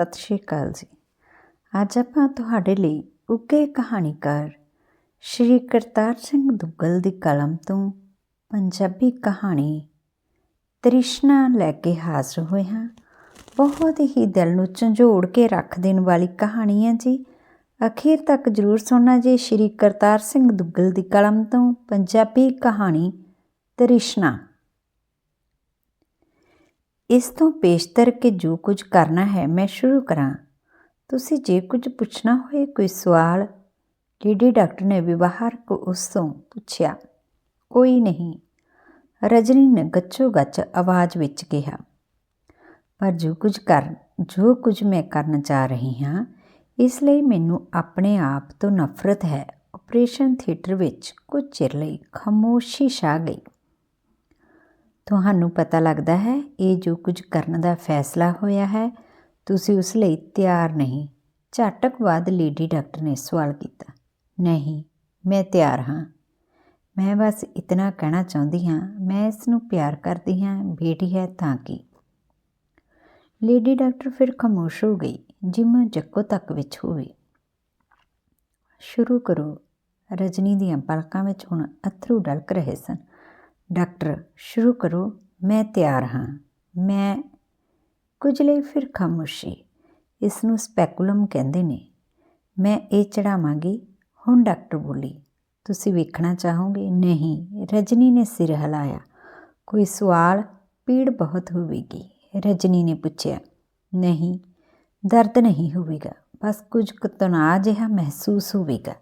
ਸਤਿ ਸ਼੍ਰੀ ਅਕਾਲ ਜੀ। ਅੱਜ ਆਪਾਂ ਤੁਹਾਡੇ ਲਈ ਉੱਗੇ ਕਹਾਣੀਕਾਰ ਸ਼੍ਰੀ ਕਰਤਾਰ ਸਿੰਘ ਦੁੱਗਲ ਦੀ ਕਲਮ ਤੋਂ ਪੰਜਾਬੀ ਕਹਾਣੀ ਤ੍ਰਿਸ਼ਨਾ ਲੈ ਕੇ ਹਾਜ਼ਰ ਹੋਏ ਹਾਂ। ਬਹੁਤ ਹੀ ਦਿਲ ਨੂੰ ਝੰਜੋੜ ਕੇ ਰੱਖ ਦੇਣ ਵਾਲੀ ਕਹਾਣੀ ਹੈ ਜੀ। ਅਖੀਰ ਤੱਕ ਜਰੂਰ ਸੁਣਨਾ ਜੀ ਸ਼੍ਰੀ ਕਰਤਾਰ ਸਿੰਘ ਦੁੱਗਲ ਦੀ ਕਲਮ ਤੋਂ ਪੰਜਾਬੀ ਕਹਾਣੀ ਤ੍ਰਿਸ਼ਨਾ। ਇਸ ਤੋਂ ਪੇਸ਼ਤਰ ਕਿ ਜੋ ਕੁਝ ਕਰਨਾ ਹੈ, ਮੈਂ ਸ਼ੁਰੂ ਕਰਾਂ। ਤੁਸੀਂ ਜੇ ਕੁਝ ਪੁੱਛਣਾ ਹੋਏ, ਕੋਈ ਸਵਾਲ? ਲੇਡੀ ਡਾਕਟਰ ਨੇ ਵਿਵਹਾਰਕ ਉਸ ਤੋਂ ਪੁੱਛਿਆ, ਕੋਈ ਨਹੀਂ। ਰਜਨੀ ਨੇ ਗੱਚੋ ਗੱਚ ਆਵਾਜ਼ ਵਿੱਚ ਕਿਹਾ, ਪਰ ਜੋ ਕੁਝ ਕਰ, ਜੋ ਕੁਝ ਮੈਂ ਕਰਨ ਜਾ ਰਹੀ ਹਾਂ, ਇਸ ਲਈ ਮੈਨੂੰ ਆਪਣੇ ਆਪ ਤੋਂ ਨਫ਼ਰਤ ਹੈ। ਆਪਰੇਸ਼ਨ ਥੀਏਟਰ ਵਿੱਚ ਕੁਝ ਚਿਰ ਲਈ ਖਾਮੋਸ਼ੀ ਛਾ ਗਈ। ਤੁਹਾਨੂੰ ਪਤਾ ਲੱਗਦਾ ਹੈ, ਇਹ ਜੋ ਕੁਝ ਕਰਨ ਦਾ ਫੈਸਲਾ ਹੋਇਆ ਹੈ, ਤੁਸੀਂ ਉਸ ਲਈ ਤਿਆਰ ਨਹੀਂ। ਝਟਕ ਬਾਅਦ ਲੇਡੀ ਡਾਕਟਰ ਨੇ ਸਵਾਲ ਕੀਤਾ। ਨਹੀਂ, ਮੈਂ ਤਿਆਰ ਹਾਂ। ਮੈਂ ਬਸ ਇਤਨਾ ਕਹਿਣਾ ਚਾਹੁੰਦੀ ਹਾਂ, ਮੈਂ ਇਸ ਨੂੰ ਪਿਆਰ ਕਰਦੀ ਹਾਂ, ਬੇਟੀ ਹੈ ਤਾਂ ਕਿ। ਲੇਡੀ ਡਾਕਟਰ ਫਿਰ ਖਾਮੋਸ਼ ਹੋ ਗਈ ਜਿਵੇਂ ਜੱਕੋ ਤੱਕ ਵਿੱਚ ਹੋਵੇ ਸ਼ੁਰੂ ਕਰੋ। ਰਜਨੀ ਦੀਆਂ ਪਲਕਾਂ ਵਿੱਚ ਹੁਣ ਅਥਰੂ ਡਲਕ ਰਹੇ ਸਨ। ਡਾਕਟਰ, ਸ਼ੁਰੂ ਕਰੋ, ਮੈਂ ਤਿਆਰ ਹਾਂ। ਮੈਂ ਕੁਝ ਲਈ ਫਿਰ ਖਾਮੋਸ਼ੀ ਇਸ ਨੂੰ ਸਪੈਕੂਲਮ ਕਹਿੰਦੇ ਨੇ। ਮੈਂ ਇਹ ਚੜਾਵਾਂਗੀ। ਹੁਣ ਡਾਕਟਰ ਬੋਲੀ, ਤੁਸੀਂ ਵੇਖਣਾ ਚਾਹੋਗੇ? ਨਹੀਂ। ਰਜਨੀ ਨੇ ਸਿਰ ਹਿਲਾਇਆ। ਕੋਈ ਸਵਾਲ? ਪੀੜ ਬਹੁਤ ਹੋਵੇਗੀ। ਰਜਨੀ ਨੇ ਪੁੱਛਿਆ। ਨਹੀਂ, ਦਰਦ ਨਹੀਂ ਹੋਵੇਗਾ। ਬਸ ਕੁਝ ਤਣਾਅ ਜਿਹਾ ਮਹਿਸੂਸ ਹੋਵੇਗਾ।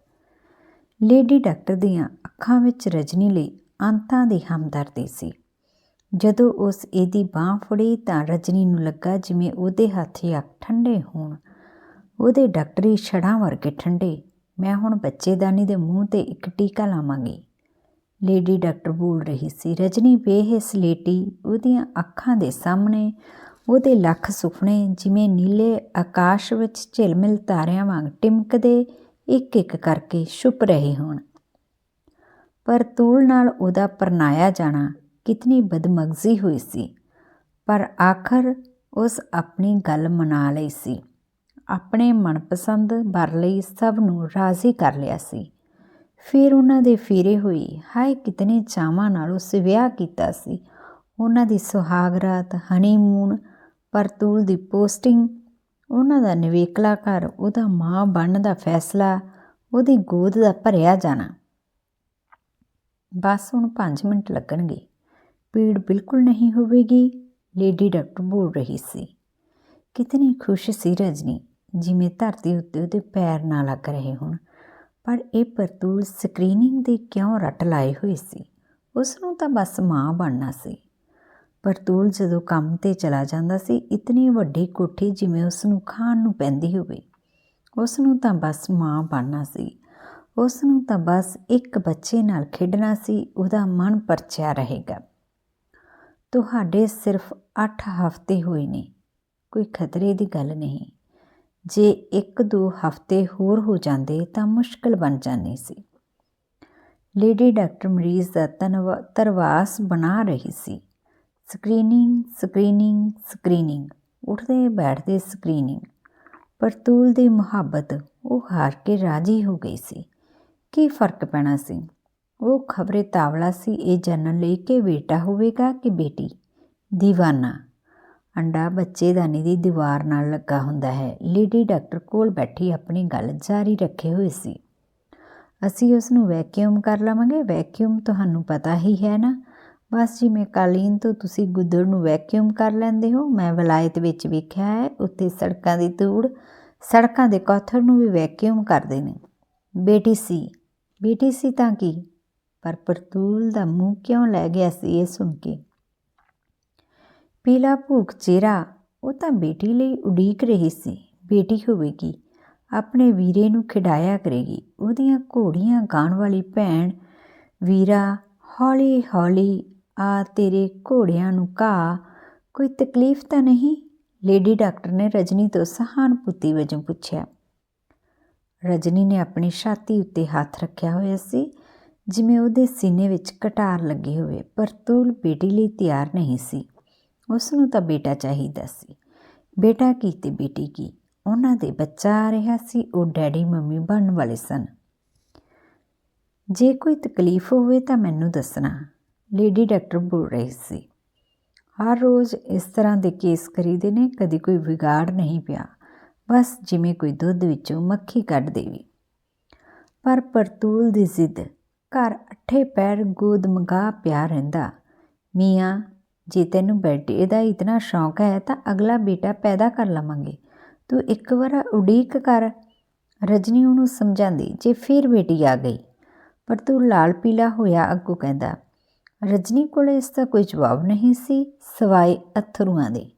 ਲੇਡੀ ਡਾਕਟਰ ਦੀਆਂ ਅੱਖਾਂ ਵਿੱਚ ਰਜਨੀ ਲਈ ਅੰਤਾਂ ਦੀ ਹਮਦਰਦੀ ਸੀ। ਜਦੋਂ ਉਸ ਇਹਦੀ ਬਾਹ ਫੜੀ ਤਾਂ ਰਜਨੀ ਨੂੰ ਲੱਗਾ ਜਿਵੇਂ ਉਹਦੇ ਹੱਥ ਅੱਖ ਠੰਡੇ ਹੋਣ। ਉਹਦੇ ਡਾਕਟਰੀ ਛੜਾਂ ਵਰਗੇ ਠੰਡੇ। ਮੈਂ ਹੁਣ ਬੱਚੇਦਾਨੀ ਦੇ ਮੂੰਹ ਤੇ ਇੱਕ ਟੀਕਾ ਲਾਵਾਂਗੀ। ਲੇਡੀ ਡਾਕਟਰ ਬੋਲ ਰਹੀ ਸੀ, ਰਜਨੀ ਬੇਹਿਸ ਲੇਟੀ ਉਹਦੀਆਂ ਅੱਖਾਂ ਦੇ ਸਾਹਮਣੇ, ਉਹਦੇ ਲੱਖ ਸੁਪਨੇ ਜਿਵੇਂ ਨੀਲੇ ਆਕਾਸ਼ ਵਿੱਚ ਝਿਲਮਿਲ ਤਾਰਿਆਂ ਵਾਂਗ ਟਿਮਕਦੇ ਇੱਕ ਇੱਕ ਕਰਕੇ ਛੁਪ ਰਹੇ ਹੋਣ। ਪਰ ਤੂਲ ਨਾਲ ਉਹਦਾ ਪਰਨਾਇਆ ਜਾਣਾ ਕਿਤਨੀ ਬਦਮਗਜ਼ੀ ਹੋਈ ਸੀ। ਪਰ ਆਖਰ ਉਸ ਆਪਣੀ ਗੱਲ ਮਨਾ ਲਈ ਸੀ। ਆਪਣੇ ਮਨਪਸੰਦ ਬਰ ਲਈ ਸਭ ਨੂੰ ਰਾਜ਼ੀ ਕਰ ਲਿਆ ਸੀ। ਫਿਰ ਉਹਨਾਂ ਦੇ ਫੇਰੇ ਹੋਈ। ਹਾਏ, ਕਿਤਨੇ ਚਾਵਾਂ ਨਾਲ ਉਸ ਵਿਆਹ ਕੀਤਾ ਸੀ। ਉਹਨਾਂ ਦੀ ਸੁਹਾਗ ਰਾਤ, ਹਨੀਮੂਨ ਪਰਤੂਲ ਦੀ ਪੋਸਟਿੰਗ, ਉਹਨਾਂ ਦਾ ਨਿਵੇਕਲਾ ਘਰ, ਉਹਦਾ ਮਾਂ ਬਣਨ ਦਾ ਫੈਸਲਾ, ਉਹਦੀ ਗੋਦ ਦਾ ਭਰਿਆ ਜਾਣਾ। ਬਸ ਹੁਣ 5 ਮਿੰਟ ਲੱਗਣਗੇ। ਪੀੜ ਬਿਲਕੁਲ ਨਹੀਂ ਹੋਵੇਗੀ, ਲੇਡੀ ਡਾਕਟਰ ਬੋਲ ਰਹੀ ਸੀ। ਕਿਤਨੀ ਖੁਸ਼ ਸੀ ਰਜਨੀ, ਜਿਵੇਂ ਧਰਤੀ ਉੱਤੇ ਉਹਦੇ ਪੈਰ ਨਾ ਲੱਗ ਰਹੇ ਹੋਣ। ਪਰ ਇਹ ਪਰਤੂਲ ਸਕਰੀਨਿੰਗ ਦੇ ਕਿਉਂ ਰੱਟ ਲਾਏ ਹੋਏ ਸੀ? ਉਸ ਨੂੰ ਤਾਂ ਬਸ ਮਾਂ ਬਣਨਾ ਸੀ। ਪਰਤੂਲ ਜਦੋਂ ਕੰਮ ਤੇ ਚਲਾ ਜਾਂਦਾ ਸੀ, ਇਤਨੀ ਵੱਡੀ ਕੋਠੀ ਜਿਵੇਂ ਉਸ ਨੂੰ ਖਾਣ ਨੂੰ ਪੈਂਦੀ ਹੋਵੇ ਉਸ ਨੂੰ ਤਾਂ ਬਸ ਮਾਂ ਬਣਨਾ ਸੀ। ਉਸ ਨੂੰ ਤਾਂ ਬਸ ਇੱਕ ਬੱਚੇ ਨਾਲ ਖੇਡਣਾ ਸੀ, ਉਹਦਾ ਮਨ ਪਰਚਿਆ ਰਹੇਗਾ। ਤੁਹਾਡੇ ਸਿਰਫ 8 ਹਫ਼ਤੇ ਹੋਏ ਨੇ। ਕੋਈ ਖਤਰੇ ਦੀ ਗੱਲ ਨਹੀਂ। ਜੇ ਇੱਕ ਦੋ ਹਫ਼ਤੇ ਹੋਰ ਹੋ ਜਾਂਦੇ ਤਾਂ ਮੁਸ਼ਕਲ ਬਣ ਜਾਣੀ ਸੀ। ਲੇਡੀ ਡਾਕਟਰ ਮਰੀਜ਼ ਦਾ ਤਰਵਾਸ ਬਣਾ ਰਹੀ ਸੀ। Screening screening screening. ਉੱਠਦੇ ਬੈਠਦੇ ਸਕਰੀਨਿੰਗ। ਪਰਤੂਲ ਦੀ ਮੁਹੱਬਤ ਉਹ ਹਾਰ ਕੇ ਰਾਜੀ ਹੋ ਗਈ ਸੀ। ਕੀ ਫ਼ਰਕ ਪੈਣਾ ਸੀ? ਉਹ ਖਬਰੇ ਤਾਵਲਾ ਸੀ, ਇਹ ਜਾਣਨ ਲਈ ਕਿ ਬੇਟਾ ਹੋਵੇਗਾ ਕਿ ਬੇਟੀ? دیਵਾਨਾ ਅੰਡਾ ਬੱਚੇਦਾਨੀ ਦੀ ਦੀਵਾਰ ਨਾਲ ਲੱਗਾ ਹੁੰਦਾ ਹੈ। ਲੇਡੀ ਡਾਕਟਰ ਕੋਲ ਬੈਠੀ ਆਪਣੀ ਗੱਲ ਜਾਰੀ ਰੱਖੇ ਹੋਏ ਸੀ। ਅਸੀਂ ਉਸ ਨੂੰ ਵੈਕਿਊਮ ਕਰ ਲਵਾਂਗੇ। ਵੈਕਿਊਮ ਤੁਹਾਨੂੰ ਪਤਾ ਹੀ ਹੈ ਨਾ। ਬਸ ਜਿਵੇਂ ਕਾਲੀਨ ਤੋਂ ਤੁਸੀਂ ਗੁੱਦੜ ਨੂੰ ਵੈਕਿਊਮ ਕਰ ਲੈਂਦੇ ਹੋ। ਮੈਂ ਵਲਾਇਤ ਵਿੱਚ ਵੇਖਿਆ ਹੈ, ਉੱਥੇ ਸੜਕਾਂ ਦੀ ਧੂੜ, ਸੜਕਾਂ ਦੇ ਕੋਥਰ ਨੂੰ ਵੀ ਵੈਕਿਊਮ ਕਰਦੇ ਨੇ। ਬੇਟੀ ਸੀ। ਬੇਟੀ ਸੀ ਤਾਂ ਕੀ? ਪਰ ਪਰਤੂਲ ਦਾ ਮੂੰਹ ਕਿਉਂ ਲੈ ਗਿਆ ਸੀ ਇਹ ਸੁਣ ਕੇ? ਪੀਲਾ ਭੂਖ ਚਿਹਰਾ, ਉਹ ਤਾਂ ਬੇਟੀ ਲਈ ਉਡੀਕ ਰਹੀ ਸੀ। ਬੇਟੀ ਹੋਵੇਗੀ, ਆਪਣੇ ਵੀਰੇ ਨੂੰ ਖਿਡਾਇਆ ਕਰੇਗੀ। ਉਹਦੀਆਂ ਘੋੜੀਆਂ ਗਾਣ ਵਾਲੀ ਭੈਣ, ਵੀਰਾ ਹੌਲੀ ਹੌਲੀ ਆ ਤੇਰੇ ਘੋੜਿਆਂ ਨੂੰ ਕਾ ਕੋਈ ਤਕਲੀਫ ਤਾਂ ਨਹੀਂ? ਲੇਡੀ ਡਾਕਟਰ ਨੇ ਰਜਨੀ ਤੋਂ ਸਹਾਨੁਭੂਤੀ ਵਜੋਂ ਪੁੱਛਿਆ। ਰਜਨੀ ਨੇ ਆਪਣੀ ਛਾਤੀ ਉੱਤੇ ਹੱਥ ਰੱਖਿਆ ਹੋਇਆ ਸੀ, ਜਿਵੇਂ ਉਹਦੇ ਸੀਨੇ ਵਿੱਚ ਕਟਾਰ ਲੱਗੀ ਹੋਵੇ, ਪਰ ਤੂਲ ਬੇਟੀ ਲਈ ਤਿਆਰ ਨਹੀਂ ਸੀ। ਉਸ ਨੂੰ ਤਾਂ ਬੇਟਾ ਚਾਹੀਦਾ ਸੀ। ਬੇਟਾ ਕੀ ਤੇ ਬੇਟੀ ਕੀ? ਉਹਨਾਂ ਦੇ ਬੱਚਾ ਆ ਰਿਹਾ ਸੀ, ਉਹ ਡੈਡੀ ਮੰਮੀ ਬਣਨ ਵਾਲੇ ਸਨ। ਜੇ ਕੋਈ ਤਕਲੀਫ ਹੋਵੇ ਤਾਂ ਮੈਨੂੰ ਦੱਸਣਾ, ਲੇਡੀ ਡਾਕਟਰ ਬੋਲ ਰਹੀ ਸੀ। ਹਰ ਰੋਜ਼ ਇਸ ਤਰ੍ਹਾਂ ਦੇ ਕੇਸ ਕਰੀਦੇ ਨੇ, ਕਦੀ ਕੋਈ ਵਿਗਾੜ ਨਹੀਂ ਪਿਆ। ਬਸ ਜਿਵੇਂ ਕੋਈ ਦੁੱਧ ਵਿੱਚੋਂ ਮੱਖੀ ਕੱਢ ਦੇਵੇ। ਪਰ ਪਰਤੂਲ ਦੀ ਜ਼ਿੱਦ, ਘਰ ਅੱਠੇ ਪੈਰ ਗੋਦ ਮੰਗਾ ਪਿਆ ਰਹਿੰਦਾ। ਮੀਆਂ, ਜੇ ਤੈਨੂੰ ਬੇਟੇ ਦਾ ਇਤਨਾ ਸ਼ੌਂਕ ਹੈ ਤਾਂ ਅਗਲਾ ਬੇਟਾ ਪੈਦਾ ਕਰ ਲਵਾਂਗੇ। ਤੂੰ ਇੱਕ ਵਾਰ ਉਡੀਕ ਕਰ। ਰਜਨੀ ਉਹਨੂੰ ਸਮਝਾਉਂਦੀ, ਜੇ ਫਿਰ ਬੇਟੀ ਆ ਗਈ। ਪਰ ਤੂੰ ਲਾਲ ਪੀਲਾ ਹੋਇਆ ਅੱਗੋਂ ਕਹਿੰਦਾ, ਰਜਨੀ ਕੋਲ ਇਸ ਦਾ ਕੋਈ ਜਵਾਬ ਨਹੀਂ ਸੀ, ਸਵਾਏ ਅਥਰੂਆਂ ਦੇ।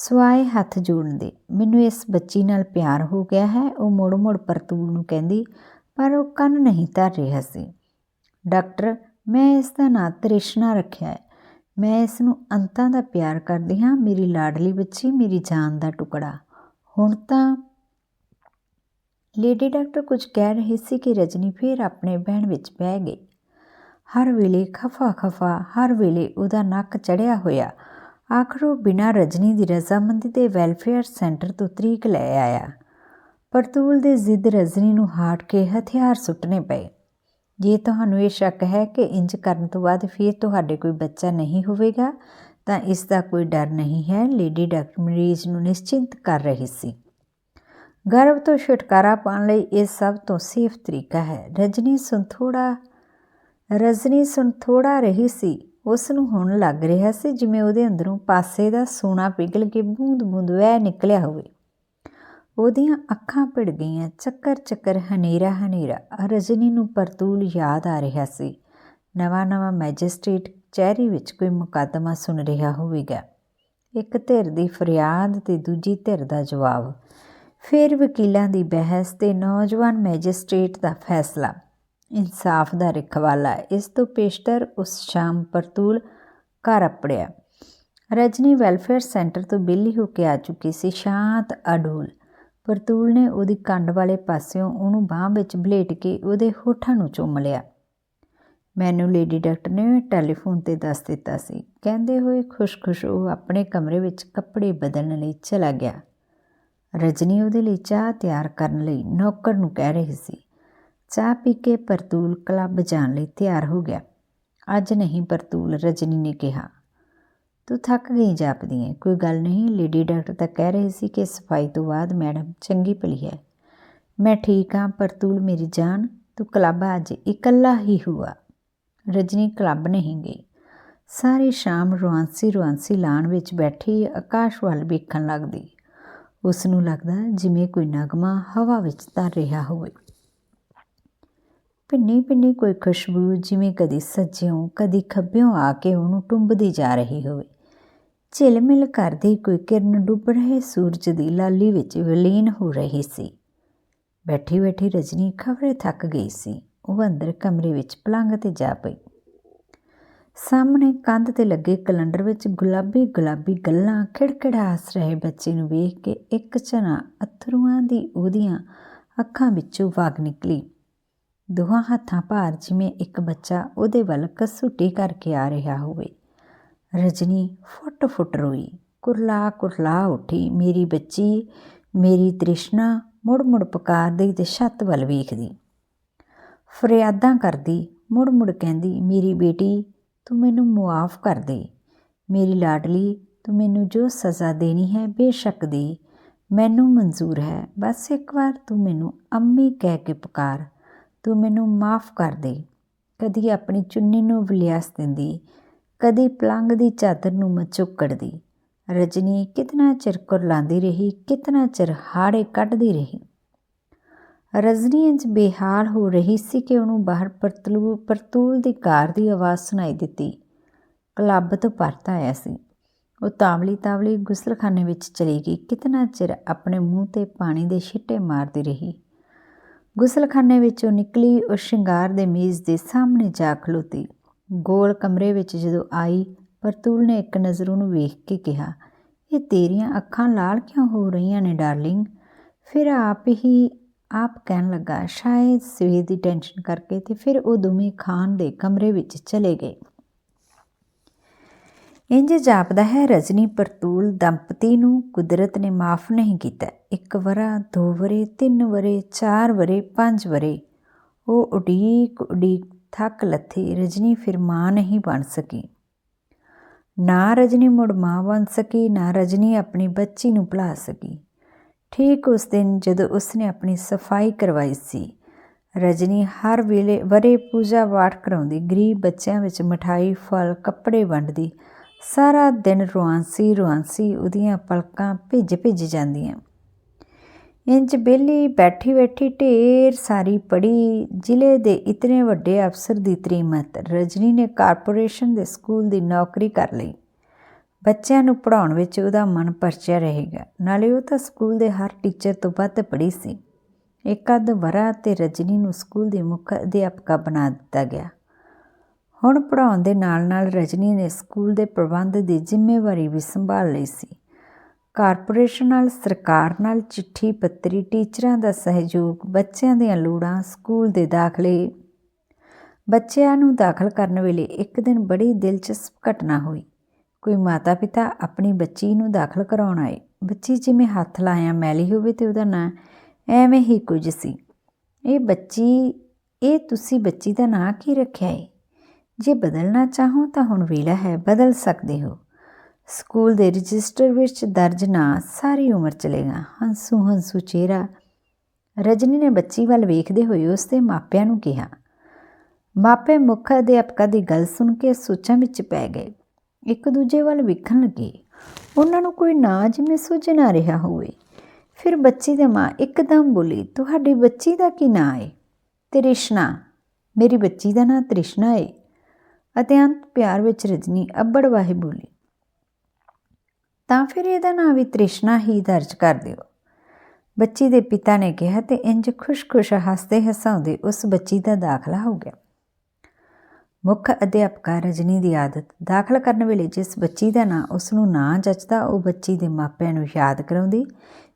ਸਵਾਏ ਹੱਥ ਜੋੜਨ ਦੇ ਮੈਨੂੰ ਇਸ ਬੱਚੀ ਨਾਲ ਪਿਆਰ ਹੋ ਗਿਆ ਹੈ, ਉਹ ਮੁੜ ਮੁੜ ਪਰਤੂਲ ਨੂੰ ਕਹਿੰਦੀ, ਪਰ ਉਹ ਕੰਨ ਨਹੀਂ ਧਰ ਰਿਹਾ ਸੀ। ਡਾਕਟਰ, ਮੈਂ ਇਸ ਦਾ ਨਾਂ ਤ੍ਰਿਸ਼ਨਾ ਰੱਖਿਆ ਹੈ। ਮੈਂ ਇਸ ਨੂੰ ਅੰਤਾਂ ਦਾ ਪਿਆਰ ਕਰਦੀ ਹਾਂ, ਮੇਰੀ ਲਾਡਲੀ ਬੱਚੀ, ਮੇਰੀ ਜਾਨ ਦਾ ਟੁਕੜਾ। ਹੁਣ ਤਾਂ ਲੇਡੀ ਡਾਕਟਰ ਕੁਝ ਕਹਿ ਰਹੀ ਸੀ ਕਿ ਰਜਨੀ ਫੇਰ ਆਪਣੇ ਬਹਿਣ ਵਿੱਚ ਬਹਿ ਗਈ। ਹਰ ਵੇਲੇ ਖਫਾ ਖਫਾ, ਹਰ ਵੇਲੇ ਉਹਦਾ ਨੱਕ ਚੜਿਆ ਹੋਇਆ। ਆਖਰ ਬਿਨਾਂ ਰਜਨੀ ਦੀ ਰਜ਼ਾਮੰਦੀ ਦੇ ਵੈਲਫੇਅਰ ਸੈਂਟਰ ਤੋਂ ਤਰੀਕ ਲੈ ਆਇਆ। ਪਰਤੂਲ ਦੇ ਜ਼ਿੱਦ ਰਜਨੀ ਨੂੰ ਹਾਟ ਕੇ ਹਥਿਆਰ ਸੁੱਟਣੇ ਪਏ। ਜੇ ਤੁਹਾਨੂੰ ਇਹ ਸ਼ੱਕ ਹੈ ਕਿ ਇੰਜ ਕਰਨ ਤੋਂ ਬਾਅਦ ਫਿਰ ਤੁਹਾਡੇ ਕੋਈ ਬੱਚਾ ਨਹੀਂ ਹੋਵੇਗਾ, ਤਾਂ ਇਸ ਦਾ ਕੋਈ ਡਰ ਨਹੀਂ ਹੈ, ਲੇਡੀ ਡਾਕਟਰ ਮਰੀਜ਼ ਨੂੰ ਨਿਸ਼ਚਿੰਤ ਕਰ ਰਹੀ ਸੀ। ਗਰਭ ਤੋਂ ਛੁਟਕਾਰਾ ਪਾਉਣ ਲਈ ਇਹ ਸਭ ਤੋਂ ਸੇਫ ਤਰੀਕਾ ਹੈ। ਰਜਨੀ ਸੰਥੋੜਾ ਰਜਨੀ ਸੰਥੋੜਾ ਰਹੀ ਸੀ। ਉਸ ਨੂੰ ਹੁਣ ਲੱਗ ਰਿਹਾ ਸੀ ਜਿਵੇਂ ਉਹਦੇ ਅੰਦਰੋਂ ਪਾਸੇ ਦਾ ਸੋਨਾ ਪਿਘਲ ਕੇ ਬੂੰਦ-ਬੂੰਦ ਵਹਿ ਨਿਕਲਿਆ ਹੋਵੇ। ਉਹਦੀਆਂ ਅੱਖਾਂ ਭਿੜ ਗਈਆਂ ਚੱਕਰ ਚੱਕਰ ਹਨੇਰਾ ਹਨੇਰਾ। ਰਜਨੀ ਨੂੰ ਪਰਤੂਲ ਯਾਦ ਆ ਰਿਹਾ ਸੀ। ਨਵਾਂ ਨਵਾਂ ਮੈਜਿਸਟ੍ਰੇਟ ਚਹਿਰੀ ਵਿੱਚ ਕੋਈ ਮੁਕੱਦਮਾ ਸੁਣ ਰਿਹਾ ਹੋਵੇਗਾ। ਇੱਕ ਧਿਰ ਦੀ ਫਰਿਆਦ ਤੇ ਦੂਜੀ ਧਿਰ ਦਾ ਜਵਾਬ। ਫਿਰ ਵਕੀਲਾਂ ਦੀ ਬਹਿਸ ਤੇ ਨੌਜਵਾਨ ਮੈਜਿਸਟ੍ਰੇਟ ਦਾ ਫੈਸਲਾ। ਇਨਸਾਫ ਦਾ ਰਖਵਾਲਾ ਇਸ ਤੋਂ ਪੇਸ਼ਤਰ ਉਸ ਸ਼ਾਮ ਪਰਤੂਲ ਘਰ ਅਪੜਿਆ। ਰਜਨੀ ਵੈਲਫੇਅਰ ਸੈਂਟਰ ਤੋਂ ਬਿੱਲੀ ਹੋ ਕੇ ਆ ਚੁੱਕੀ ਸੀ, ਸ਼ਾਂਤ, ਅਡੋਲ। ਪਰਤੂਲ ਨੇ ਉਹਦੀ ਕੰਡ ਵਾਲੇ ਪਾਸਿਓਂ ਉਹਨੂੰ ਬਾਹ ਵਿੱਚ ਬਲੇਟ ਕੇ ਉਹਦੇ ਹੋਠਾਂ ਨੂੰ ਚੁੰਮ ਲਿਆ। ਮੈਨੂੰ ਲੇਡੀ ਡਾਕਟਰ ਨੇ ਟੈਲੀਫੋਨ ਤੇ ਦੱਸ ਦਿੱਤਾ ਸੀ। ਕਹਿੰਦੇ ਹੋਏ ਖੁਸ਼-ਖੁਸ਼ ਉਹ ਆਪਣੇ ਕਮਰੇ ਵਿੱਚ ਕੱਪੜੇ ਬਦਲਣ ਲਈ ਚਲਾ ਗਿਆ। ਰਜਨੀ ਉਹਦੇ ਲਈ ਚਾਹ ਤਿਆਰ ਕਰਨ ਲਈ ਨੌਕਰ ਨੂੰ ਕਹਿ ਰਹੀ ਸੀ। ਚਾਹ ਪੀ ਕੇ ਪਰਤੂਲ ਕਲੱਬ ਜਾਣ ਲਈ ਤਿਆਰ ਹੋ ਗਿਆ। ਅੱਜ ਨਹੀਂ, ਪਰਤੂਲ ਰਜਨੀ ਨੇ ਕਿਹਾ। ਤੂੰ ਥੱਕ ਗਈ ਜਾਪਦੀ ਹੈ ਕੋਈ ਗੱਲ ਨਹੀਂ, ਲੇਡੀ ਡਾਕਟਰ ਤਾਂ ਕਹਿ ਰਹੀ ਸੀ ਕਿ ਸਫ਼ਾਈ ਤੋਂ ਬਾਅਦ ਮੈਡਮ ਚੰਗੀ ਭਲੀ ਹੈ। ਮੈਂ ਠੀਕ ਹਾਂ ਪਰਤੂਲ ਮੇਰੀ ਜਾਨ। ਤੂੰ ਕਲੱਬ ਅੱਜ ਇਕੱਲਾ ਹੀ ਹੁਆ ਰਜਨੀ ਕਲੱਬ ਨਹੀਂ ਗਈ। ਸਾਰੀ ਸ਼ਾਮ ਰੁਆਂਸੀ ਰੁਆਂਸੀ ਲਾਣ ਵਿੱਚ ਬੈਠੀ ਆਕਾਸ਼ ਵੱਲ ਵੇਖਣ ਲੱਗਦੀ। ਉਸ ਨੂੰ ਲੱਗਦਾ ਜਿਵੇਂ ਕੋਈ ਨਗਮਾ ਹਵਾ ਵਿੱਚ ਤਰ ਰਿਹਾ ਹੋਵੇ। ਭਿੰਨੀ ਭਿੰਨੀ ਕੋਈ ਖੁਸ਼ਬੂ ਜਿਵੇਂ ਕਦੀ ਸੱਜਿਓਂ, ਕਦੀ ਖੱਬਿਓਂ ਆ ਕੇ ਉਹਨੂੰ ਟੁੰਬਦੀ ਜਾ ਰਹੀ ਹੋਵੇ। ਝਿਲਮਿਲ ਕਰਦੀ ਕੋਈ ਕਿਰਨ ਡੁੱਬ ਰਹੇ ਸੂਰਜ ਦੀ ਲਾਲੀ ਵਿੱਚ ਵਿਲੀਨ ਹੋ ਰਹੀ ਸੀ। ਬੈਠੀ ਬੈਠੀ ਰਜਨੀ ਖਬਰੇ ਥੱਕ ਗਈ ਸੀ। ਉਹ ਅੰਦਰ ਕਮਰੇ ਵਿੱਚ ਪਲੰਗ ਤੇ ਜਾ ਪਈ। ਸਾਹਮਣੇ ਕੰਧ ਤੇ ਲੱਗੇ ਕੈਲੰਡਰ ਵਿੱਚ ਗੁਲਾਬੀ ਗੁਲਾਬੀ ਗੱਲਾਂ ਖਿੜਖਿੜਾ ਹੱਸ ਰਹੇ ਬੱਚੇ ਨੂੰ ਵੇਖ ਕੇ ਇੱਕ ਚਨਾ ਅਥਰੂਆਂ ਦੀ ਉਹਦੀਆਂ ਅੱਖਾਂ ਵਿੱਚੋਂ ਵਗ ਨਿਕਲੀ। ਦੋਹਾਂ ਹੱਥਾਂ ਭਾਰ ਜਿਵੇਂ ਇੱਕ ਬੱਚਾ ਉਹਦੇ ਵੱਲ ਕਸੁੱਟੀ ਕਰਕੇ ਆ ਰਿਹਾ ਹੋਵੇ। ਰਜਨੀ ਫੁੱਟ ਫੁੱਟ ਰੋਈ। ਕੁਰਲਾ ਕੁਰਲਾ ਉੱਠੀ। ਮੇਰੀ ਬੱਚੀ, ਮੇਰੀ ਤ੍ਰਿਸ਼ਨਾ ਮੁੜ ਮੁੜ ਪੁਕਾਰਦੀ ਤੇ ਛੱਤ ਵੱਲ ਵੇਖਦੀ। ਫਰਿਆਦਾਂ ਕਰਦੀ। ਮੁੜ ਮੁੜ ਕਹਿੰਦੀ, ਮੇਰੀ ਬੇਟੀ, ਤੂੰ ਮੈਨੂੰ ਮੁਆਫ ਕਰ ਦੇ। ਮੇਰੀ ਲਾਡਲੀ, ਤੂੰ ਮੈਨੂੰ ਜੋ ਸਜ਼ਾ ਦੇਣੀ ਹੈ, ਬੇਸ਼ੱਕ ਦੇ। ਮੈਨੂੰ ਮਨਜ਼ੂਰ ਹੈ। ਬਸ ਇੱਕ ਵਾਰ ਤੂੰ ਮੈਨੂੰ ਅੰਮੀ ਕਹਿ ਕੇ ਪੁਕਾਰ। ਤੂੰ ਮੈਨੂੰ ਮਾਫ ਕਰ ਦੇ। ਕਦੀ ਆਪਣੀ ਚੁੰਨੀ ਨੂੰ ਵਿਲਿਆਸ ਦਿੰਦੀ, ਕਦੀ ਪਲੰਗ ਦੀ ਚਾਦਰ ਨੂੰ ਮਚੁੱਕੜਦੀ ਰਜਨੀ ਕਿਤਨਾ ਚਿਰ ਕੁਰਲਾਉਂਦੀ ਰਹੀ, ਕਿਤਨਾ ਚਿਰ ਹਾੜੇ ਕੱਢਦੀ ਰਹੀ। ਰਜਨੀ ਇੰਜ ਬੇਹਾਲ ਹੋ ਰਹੀ ਸੀ ਕਿ ਉਹਨੂੰ ਬਾਹਰ ਪਰਤਲੂ, ਪਰਤੂਲ ਦੀ ਕਾਰ ਦੀ ਆਵਾਜ਼ ਸੁਣਾਈ ਦਿੱਤੀ। ਕਲੱਬ ਤੋਂ ਪਰਤ ਆਇਆ ਸੀ। ਉਹ ਤਾਵਲੀ ਤਾਵਲੀ ਗੁਸਲਖਾਨੇ ਵਿੱਚ ਚਲੀ ਗਈ, ਕਿਤਨਾ ਚਿਰ ਆਪਣੇ ਮੂੰਹ ਤੇ ਪਾਣੀ ਦੇ ਛਿੱਟੇ ਮਾਰਦੀ ਰਹੀ। ਗੁਸਲਖਾਨੇ ਵਿੱਚੋਂ ਨਿਕਲੀ ਉਹ ਸ਼ਿੰਗਾਰ ਦੇ ਮੇਜ਼ ਦੇ ਸਾਹਮਣੇ ਜਾ ਖਲੋਤੀ। ਗੋਲ ਕਮਰੇ ਵਿੱਚ ਜਦੋਂ ਆਈ ਪਰਤੂਲ ਨੇ ਇੱਕ ਨਜ਼ਰ ਉਹਨੂੰ ਵੇਖ ਕੇ ਕਿਹਾ, ਇਹ ਤੇਰੀਆਂ ਅੱਖਾਂ ਲਾਲ ਕਿਉਂ ਹੋ ਰਹੀਆਂ ਨੇ, ਡਾਰਲਿੰਗ? ਫਿਰ ਆਪ ਹੀ ਆਪ ਕਹਿਣ ਲੱਗਾ, ਸ਼ਾਇਦ ਸਵੇਰ ਦੀ ਟੈਨਸ਼ਨ ਕਰਕੇ ਤੇ ਫਿਰ ਉਹ ਦੋਵੇਂ ਖਾਨ ਦੇ ਕਮਰੇ ਵਿੱਚ ਚਲੇ ਗਏ। ਇੰਜ ਜਾਪਦਾ ਹੈ, ਰਜਨੀ ਪਰਤੂਲ ਦੰਪਤੀ ਨੂੰ ਕੁਦਰਤ ਨੇ ਮਾਫ ਨਹੀਂ ਕੀਤਾ। ਇੱਕ ਵਰਾ ਦੋ ਵਰੇ ਤਿੰਨ ਵਰੇ ਚਾਰ ਵਰੇ ਪੰਜ ਵਰੇ ਉਹ ਉਡੀਕ ਉਡੀਕ ਥੱਕ ਲੱਥੀ, ਰਜਨੀ ਫਿਰ ਮਾਂ ਨਹੀਂ ਬਣ ਸਕੀ। ਨਾ ਰਜਨੀ ਮੁੜ ਮਾਂ ਬਣ ਸਕੀ, ਨਾ ਰਜਨੀ ਆਪਣੀ ਬੱਚੀ ਨੂੰ ਭੁਲਾ ਸਕੀ। ਠੀਕ ਉਸ ਦਿਨ ਜਦੋਂ ਉਸਨੇ ਆਪਣੀ ਸਫ਼ਾਈ ਕਰਵਾਈ ਸੀ। ਰਜਨੀ ਹਰ ਵੇਲੇ ਵਰੇ ਪੂਜਾ ਪਾਠ ਕਰਾਉਂਦੀ, ਗਰੀਬ ਬੱਚਿਆਂ ਵਿੱਚ ਮਠਾਈ, ਫਲ, ਕੱਪੜੇ ਵੰਡਦੀ ਸਾਰਾ ਦਿਨ ਰੁਆਂਸੀ ਰੁਆਂਸੀ ਉਹਦੀਆਂ ਪਲਕਾਂ ਭਿੱਜ ਭਿੱਜ ਜਾਂਦੀਆਂ। ਇੰਜ ਬੇਲੀ ਬੈਠੀ ਬੈਠੀ ਢੇਰ ਸਾਰੀ ਪੜੀ ਜ਼ਿਲ੍ਹੇ ਦੇ ਇਤਨੇ ਵੱਡੇ ਅਫਸਰ ਦੀ ਤਰੀਮਤ, ਰਜਨੀ ਨੇ ਕਾਰਪੋਰੇਸ਼ਨ ਦੇ ਸਕੂਲ ਦੀ ਨੌਕਰੀ ਕਰ ਲਈ। ਬੱਚਿਆਂ ਨੂੰ ਪੜਾਉਣ ਵਿੱਚ ਉਹਦਾ ਮਨ ਪਰਚਿਆ ਰਹੇਗਾ। ਨਾਲੇ ਉਹ ਤਾਂ ਸਕੂਲ ਦੇ ਹਰ ਟੀਚਰ ਤੋਂ ਵੱਧ ਪੜ੍ਹੀ ਸੀ। ਇੱਕ ਅੱਧ ਵਰਾ ਤੇ ਰਜਨੀ ਨੂੰ ਸਕੂਲ ਦੀ ਮੁੱਖ ਅਧਿਆਪਕਾ ਬਣਾ ਦਿੱਤਾ ਗਿਆ। ਹੁਣ ਪੜਾਉਣ ਦੇ ਨਾਲ-ਨਾਲ ਰਜਨੀ ਨੇ ਸਕੂਲ ਦੇ ਪ੍ਰਬੰਧ ਦੀ ਜ਼ਿੰਮੇਵਾਰੀ ਵੀ ਸੰਭਾਲ ਲਈ ਸੀ। ਕਾਰਪੋਰੇਸ਼ਨ ਨਾਲ, ਸਰਕਾਰ ਨਾਲ ਚਿੱਠੀ ਪੱਤਰੀ ਟੀਚਰਾਂ ਦਾ ਸਹਿਯੋਗ, ਬੱਚਿਆਂ ਦੀਆਂ ਲੋੜਾਂ ਸਕੂਲ ਦੇ ਦਾਖਲੇ, ਬੱਚਿਆਂ ਨੂੰ ਦਾਖਲ ਕਰਨ ਵੇਲੇ ਇੱਕ ਦਿਨ ਬੜੀ ਦਿਲਚਸਪ ਘਟਨਾ ਹੋਈ। ਕੋਈ ਮਾਤਾ-ਪਿਤਾ ਆਪਣੀ ਬੱਚੀ ਨੂੰ ਦਾਖਲ ਕਰਾਉਣ ਆਏ। ਬੱਚੀ ਜਿਵੇਂ ਹੱਥ ਲਾਇਆ, ਮੈਲੀ ਹੋਵੇ ਤੇ ਉਹਦਾ ਨਾਂ ਐਵੇਂ ਹੀ ਕੁਝ ਸੀ। ਇਹ ਬੱਚੀ, ਇਹ ਤੁਸੀਂ ਬੱਚੀ ਦਾ ਨਾਂ ਕੀ ਰੱਖਿਆ ਏ? ਜੇ ਬਦਲਣਾ ਚਾਹੋ ਤਾਂ ਹੁਣ ਵੇਲਾ ਹੈ, ਬਦਲ ਸਕਦੇ ਹੋ। ਸਕੂਲ ਦੇ ਰਜਿਸਟਰ ਵਿੱਚ ਦਰਜ ਨਾਂ ਸਾਰੀ ਉਮਰ ਚਲੇਗਾ। ਹੰਸੂ ਹੰਸੂ ਚਿਹਰਾ। ਰਜਨੀ ਨੇ ਬੱਚੀ ਵੱਲ ਵੇਖਦੇ ਹੋਏ ਉਸ ਦੇ ਮਾਪਿਆਂ ਨੂੰ ਕਿਹਾ, ਮਾਪੇ ਮੁੱਖ ਅਧਿਆਪਕਾ ਦੀ ਗੱਲ ਸੁਣ ਕੇ ਸੋਚਾਂ ਵਿੱਚ ਪੈ ਗਏ। ਇੱਕ ਦੂਜੇ ਵੱਲ ਵੇਖਣ ਲੱਗੇ। ਉਹਨਾਂ ਨੂੰ ਕੋਈ ਨਾਂ ਜਿਵੇਂ ਸੁੱਝ ਨਾ ਰਿਹਾ ਹੋਵੇ। ਫਿਰ ਬੱਚੀ ਦੀ ਮਾਂ ਇੱਕਦਮ ਬੋਲੀ, ਤੁਹਾਡੀ ਬੱਚੀ ਦਾ ਕੀ ਨਾਂ ਹੈ ਤ੍ਰਿਸ਼ਨਾ। ਮੇਰੀ ਬੱਚੀ ਦਾ ਨਾਂ ਤ੍ਰਿਸ਼ਨਾ ਹੈ ਅਤਿਅੰਤ ਪਿਆਰ ਵਿੱਚ ਰਜਨੀ ਅੱਬੜ ਵਾਹੇ ਬੋਲੀ, ਤਾਂ ਫਿਰ ਇਹਦਾ ਨਾਂ ਵੀ ਤ੍ਰਿਸ਼ਨਾ ਹੀ ਦਰਜ ਕਰ ਦਿਓ। ਬੱਚੀ ਦੇ ਪਿਤਾ ਨੇ ਕਿਹਾ ਤੇ ਇੰਜ ਖੁਸ਼-ਖੁਸ਼ ਹੱਸਦੇ ਹਸਾਉਂਦੇ ਉਸ ਬੱਚੀ ਦਾ ਦਾਖਲਾ ਹੋ ਗਿਆ। ਮੁੱਖ ਅਧਿਆਪਕਾ ਰਜਨੀ ਦੀ ਆਦਤ ਦਾਖਲ ਕਰਨ ਵੇਲੇ ਜਿਸ ਬੱਚੀ ਦਾ ਨਾਂ ਉਸ ਨੂੰ ਨਾ ਜੱਚਦਾ, ਉਹ ਬੱਚੀ ਦੇ ਮਾਪਿਆਂ ਨੂੰ ਯਾਦ ਕਰਾਉਂਦੀ,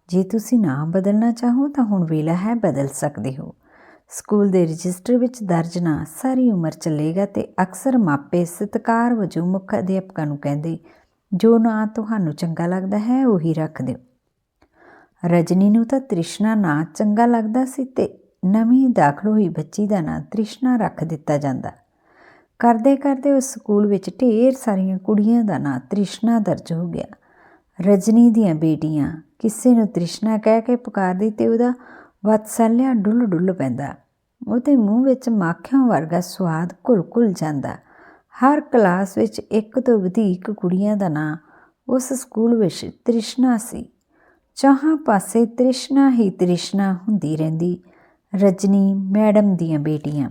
ਜੇ ਤੁਸੀਂ ਨਾਂ ਬਦਲਣਾ ਚਾਹੋ ਤਾਂ ਹੁਣ ਵੇਲਾ ਹੈ ਬਦਲ ਸਕਦੇ ਹੋ। ਸਕੂਲ ਦੇ ਰਜਿਸਟਰ ਵਿੱਚ ਦਰਜ ਨਾਂ ਸਾਰੀ ਉਮਰ ਚੱਲੇਗਾ ਤੇ ਅਕਸਰ ਮਾਪੇ ਸਤਕਾਰ ਵਜੋਂ ਮੁੱਖ ਅਧਿਆਪਕਾਂ ਨੂੰ ਕਹਿੰਦੇ, ਜੋ ਨਾਂ ਤੁਹਾਨੂੰ ਚੰਗਾ ਲੱਗਦਾ ਹੈ, ਉਹੀ ਰੱਖ ਦਿਓ। ਰਜਨੀ ਨੂੰ ਤਾਂ ਤ੍ਰਿਸ਼ਨਾ ਨਾਂ ਚੰਗਾ ਲੱਗਦਾ ਸੀ ਤੇ ਨਵੀਂ ਦਾਖਲ ਹੋਈ ਬੱਚੀ ਦਾ ਨਾਂ ਤ੍ਰਿਸ਼ਨਾ ਰੱਖ ਦਿੱਤਾ ਜਾਂਦਾ। ਕਰਦੇ ਕਰਦੇ ਉਸ ਸਕੂਲ ਵਿੱਚ ਢੇਰ ਸਾਰੀਆਂ ਕੁੜੀਆਂ ਦਾ ਨਾਂ ਤ੍ਰਿਸ਼ਨਾ ਦਰਜ ਹੋ ਗਿਆ। ਰਜਨੀ ਦੀਆਂ ਬੇਟੀਆਂ ਕਿਸੇ ਨੂੰ ਤ੍ਰਿਸ਼ਨਾ ਕਹਿ ਕੇ ਪੁਕਾਰਦੀ ਤੇ ਉਹਦਾ ਵਤਸਲਿਆ ਡੁੱਲ ਡੁੱਲ ਪੈਂਦਾ। ਉਹਦੇ ਮੂੰਹ ਵਿੱਚ ਮਾਖਿਆਂ ਵਰਗਾ ਸਵਾਦ ਘੁਲ-ਘੁਲ ਜਾਂਦਾ। ਹਰ ਕਲਾਸ ਵਿੱਚ ਇੱਕ ਤੋਂ ਵਧੇਕ ਕੁੜੀਆਂ ਦਾ ਨਾਂ ਉਸ ਸਕੂਲ ਵਿੱਚ ਤ੍ਰਿਸ਼ਨਾ ਸੀ। ਚਾਹਾਂ ਪਾਸੇ ਤ੍ਰਿਸ਼ਨਾ ਹੀ ਤ੍ਰਿਸ਼ਨਾ ਹੁੰਦੀ ਰਹਿੰਦੀ। ਰਜਨੀ, ਮੈਡਮ ਦੀਆਂ ਬੇਟੀਆਂ।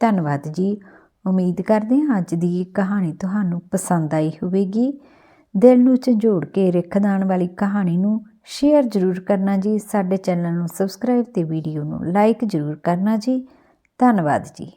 ਧੰਨਵਾਦ ਜੀ। ਉਮੀਦ ਕਰਦੇ ਹਾਂ ਅੱਜ ਦੀ ਇਹ ਕਹਾਣੀ ਤੁਹਾਨੂੰ ਪਸੰਦ ਆਈ ਹੋਵੇਗੀ। ਦਿਲ ਨੂੰ ਝੰਜੋੜ ਕੇ ਰਿਖਦਾਨ ਵਾਲੀ ਕਹਾਣੀ ਨੂੰ ਸ਼ੇਅਰ ਜ਼ਰੂਰ ਕਰਨਾ ਜੀ। ਸਾਡੇ ਚੈਨਲ ਨੂੰ ਸਬਸਕ੍ਰਾਈਬ ਤੇ ਵੀਡੀਓ ਨੂੰ ਲਾਈਕ ਜ਼ਰੂਰ ਕਰਨਾ ਜੀ। ਧੰਨਵਾਦ ਜੀ।